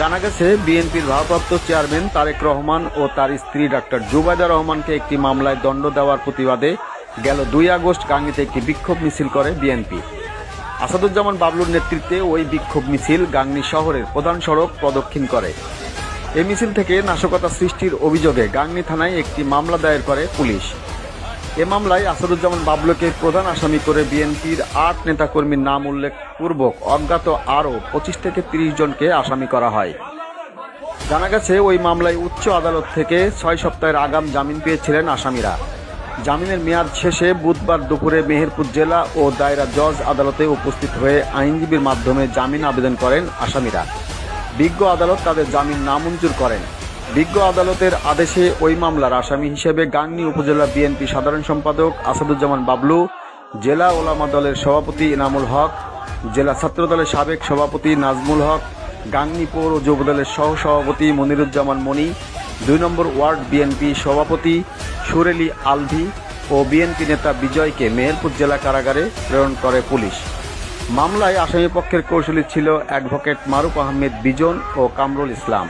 জানা গেছে, বিএনপির ভারপ্রাপ্ত চেয়ারম্যান তারেক রহমান ও তার স্ত্রী ডাক্তার জুবাইদা রহমানকে একটি মামলায় দণ্ড দেওয়ার প্রতিবাদে গেল দুই আগস্ট গাঙ্গিতে একটি বিক্ষোভ মিছিল করে বিএনপি। আসাদুজ্জামান বাবলুর নেতৃত্বে ওই বিক্ষোভ মিছিল গাংনী শহরের প্রধান সড়ক প্রদক্ষিণ করে। এই মিছিল থেকে নাশকতা সৃষ্টির অভিযোগে গাংনী থানায় একটি মামলা দায়ের করে পুলিশ। এ মামলায় আসাদুজ্জামান বাবলুকে প্রধান আসামি করে বিএনপির আট নেতাকর্মীর নাম উল্লেখ পূর্বক অজ্ঞাত আরও পঁচিশ থেকে তিরিশ জনকে আসামি করা হয়। জানা গেছে, ওই মামলায় উচ্চ আদালত থেকে ছয় সপ্তাহের আগাম জামিন পেয়েছিলেন আসামিরা। জামিনের মেয়াদ শেষে বুধবার দুপুরে মেহেরপুর জেলা ও দায়রা জজ আদালতে উপস্থিত হয়ে আইনজীবীর মাধ্যমে জামিন আবেদন করেন আসামিরা। বিজ্ঞ আদালত তাদের জামিন নামঞ্জুর করেন। বিজ্ঞ আদালতের আদেশে ওই মামলার আসামি হিসেবে গাংনী উপজেলা বিএনপি সাধারণ সম্পাদক আসাদুজ্জামান বাবলু, জেলা ওলামা দলের সভাপতি ইনামুল হক, জেলা ছাত্রদলের সাবেক সভাপতি নাজমুল হক, গাংনী পৌর যুব দলের সহ সভাপতি মনিরুজ্জামান মনি দুই নম্বর ওয়ার্ড বিএনপি সভাপতি সুরেলি আলভি ও বিএনপি নেতা বিজয়কে মেহেরপুর জেলা কারাগারে প্রেরণ করে পুলিশ। মামলায় আসামি পক্ষের কৌশলী ছিল অ্যাডভোকেট মারুফ আহমেদ বিজন ও কামরুল ইসলাম।